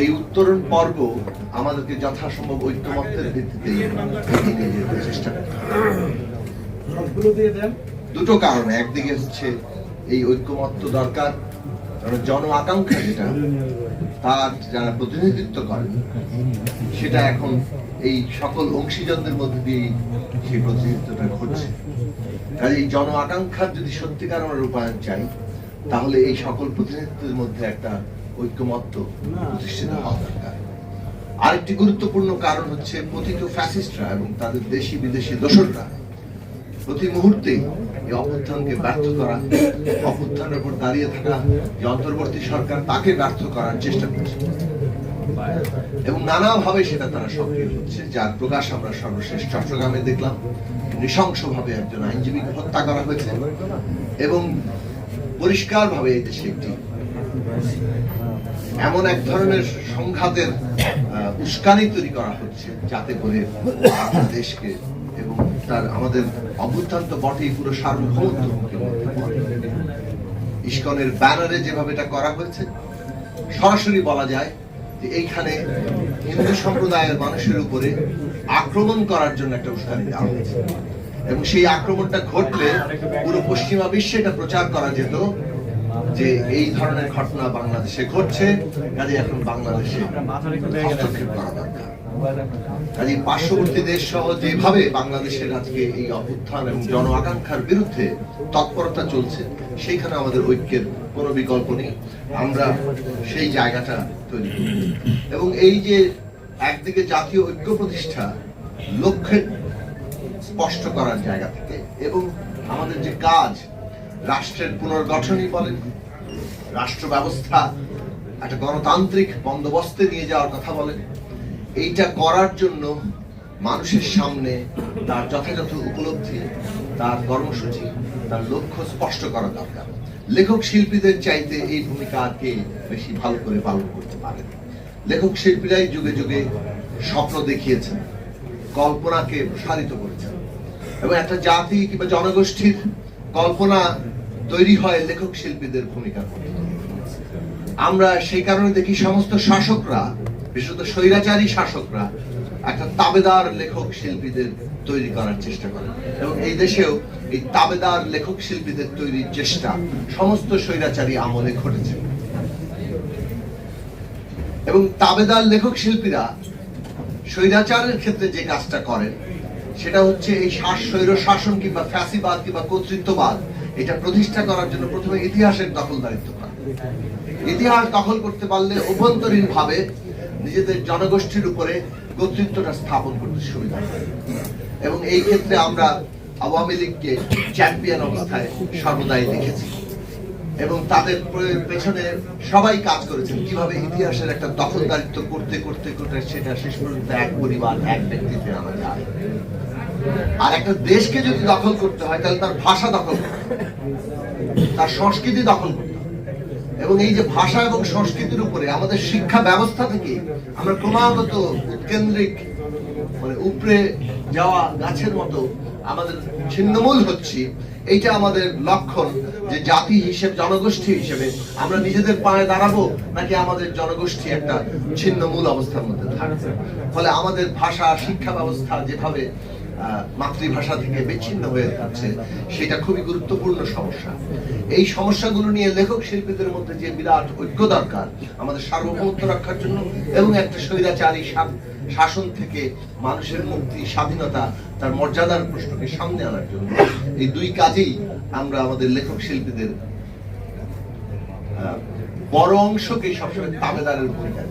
এই উত্তরণ পর্ব আমাদেরকে যথাসম্ভব ঐক্যমত্যের ভিত্তিতে যেতে চেষ্টা করতে দুটো কারণে। একদিকে হচ্ছে এই ঐক্যমত্য দরকার কারণ জন আকাঙ্ক্ষা যেটা তার যারা প্রতিনিধিত্ব করেন সেটা এখন এই সকল অংশীজনদের মধ্যে দিয়ে সেই প্রতিনিধিত্বটা ঘটছে। কাজে এই জন আকাঙ্ক্ষার যদি সত্যিকার আমরা রূপায়ণ চাই তাহলে এই সকল প্রতিনিধিত্বের মধ্যে একটা ঐক্যমত্য প্রতিষ্ঠিত হওয়া দরকার। আরেকটি গুরুত্বপূর্ণ কারণ হচ্ছে পতিত ফ্যাসিস্টরা এবং তাদের দেশি বিদেশি দোসররা প্রতি মুহূর্তে এই অভ্যুত্থানকে ব্যর্থ করা অভ্যুত্থানের উপর দাঁড়িয়ে থাকা যে অন্তর্বর্তী সরকার তাকে ব্যর্থ করার চেষ্টা করছে। এবং নানাভাবে সেটা তারা সক্রিয় হচ্ছে যার প্রকাশ আমরা সর্বশেষ চট্টগ্রামে দেখলাম। নৃশংসভাবে একজন আইনজীবীকে হত্যা করা হয়েছে এবং পরিষ্কারভাবে এই দেশে একটি এমন এক ধরনের সংঘাতের উস্কানি তৈরি করা হচ্ছে যাতে করে দেশকে এবং তার আমাদের অভ্যুত্থান তো বটেই পুরো সার্বভৌমত্ব। ইস্কনের ব্যানারে যেভাবে এটা করা হয়েছে, সরাসরি বলা যায় যে এইখানে হিন্দু সম্প্রদায়ের মানুষের উপরে আক্রমণ করার জন্য একটা উস্কানি দেওয়া হয়েছে এবং সেই আক্রমণটা ঘটলে পুরো পশ্চিমা বিশ্বে এটা প্রচার করা যেত যে এই ধরনের ঘটনা বাংলাদেশে ঘটছে কাজে এখন বাংলাদেশে কাজে পার্শ্ববর্তী দেশ সহ যেভাবে বাংলাদেশের আজকে এই অভ্যুত্থান এবং জন আকাঙ্ক্ষার বিরুদ্ধে তৎপরতা চলছে, সেইখানে আমাদের ঐক্যের কোনো বিকল্প নেই। আমরা সেই জায়গাটা তৈরি করি। এবং এই যে একদিকে জাতীয় ঐক্য প্রতিষ্ঠা লক্ষ্যের স্পষ্ট করার জায়গা থেকে এবং আমাদের যে কাজ রাষ্ট্রের পুনর্গঠনই বলেন। রাষ্ট্র ব্যবস্থা একটা গণতান্ত্রিক বন্দোবস্তে নিয়ে যাওয়ার কথা বলেন। এইটা করার জন্য মানুষের সামনে তার যথাযথ উপলব্ধি, তার কর্মসূচি, তার লক্ষ্য স্পষ্ট করা দরকার। লেখক শিল্পীদের চাইতে এই ভূমিকা কে বেশি ভালো করে পালন করতে পারেন? লেখক শিল্পীরাই যুগে যুগে স্বপ্ন দেখিয়েছেন, কল্পনাকে প্রসারিত করেছেন। এবং একটা জাতি কিংবা জনগোষ্ঠীর কল্পনা তৈরি হয় লেখক শিল্পীদের ভূমিকা। আমরা সেই কারণে দেখি সমস্ত শাসকরা, বিশেষত স্বৈরাচারী শাসকরা, একটা তাবেদার লেখক শিল্পীদের তৈরি করার চেষ্টা করেন এবং এই দেশেও এই তাবেদার লেখক শিল্পীদের তৈরির চেষ্টা সমস্ত স্বৈরাচারী আমলে ঘটেছে। এবং তাবেদার লেখক শিল্পীরা স্বৈরাচারের ক্ষেত্রে যে কাজটা করেন, সেটা হচ্ছে এই শাস স্বৈর শাসন কিংবা ফ্যাসিবাদ কিংবা কর্তৃত্ববাদ এটা প্রতিষ্ঠা করার জন্য প্রথমে ইতিহাসের দখলদারিত্ব করে। ইতিহাস দখল করতে পারলে অভ্যন্তরীণ ভাবে নিজেদের জনগোষ্ঠীর উপরে কর্তৃত্বটা স্থাপন করতে সুবিধা এবং এই ক্ষেত্রে আমরা আওয়ামী লীগকে চ্যাম্পিয়ন অবস্থায় সর্বদাই দেখেছি। এবং তাদের পেছনে সবাই কাজ করেছেন। কীভাবে ইতিহাসের একটা দখলদারিত্ব করতে করতে করতে সেটা শেষ পর্যন্ত এক পরিবার, এক ব্যক্তিতে যায় আর একটা দেশকে যদি দখল করতে হয়, তাহলে তার ভাষা দখল করতে হবে। তার সংস্কৃতি দখল করতে এবং এই যে ভাষা এবং সংস্কৃতির উপরে আমাদের শিক্ষা ব্যবস্থা থেকে আমরা ক্রমাগত উৎকেন্দ্রিক মানে উপরে যাওয়া গাছের মতো আমাদের ছিন্নমূল হচ্ছি। এইটা আমাদের লক্ষণ যে জাতি হিসেবে, জনগোষ্ঠী হিসেবে আমরা নিজেদের পায়ে দাঁড়াবো নাকি আমাদের জনগোষ্ঠী একটা ছিন্নমূল অবস্থার মধ্যে থাকবে। ফলে আমাদের ভাষা, শিক্ষা ব্যবস্থা যেভাবে মাতৃভাষা থেকে বিচ্ছিন্ন হয়ে যাচ্ছে, সেটা খুবই গুরুত্বপূর্ণ সমস্যা এই সমস্যাগুলো নিয়ে লেখক শিল্পীদের মধ্যে যে বিরাট ঐক্য দরকার আমাদের সার্বভৌমত্ব রক্ষার জন্য এবং একটা স্বৈরাচারী শাসন থেকে মানুষের মুক্তি, স্বাধীনতা, তার মর্যাদার প্রশ্নকে সামনে আনার জন্য এই দুই কাজেই আমরা আমাদের লেখক শিল্পীদের বড় অংশকে সবসময় তাবেদারের ভূমিকা।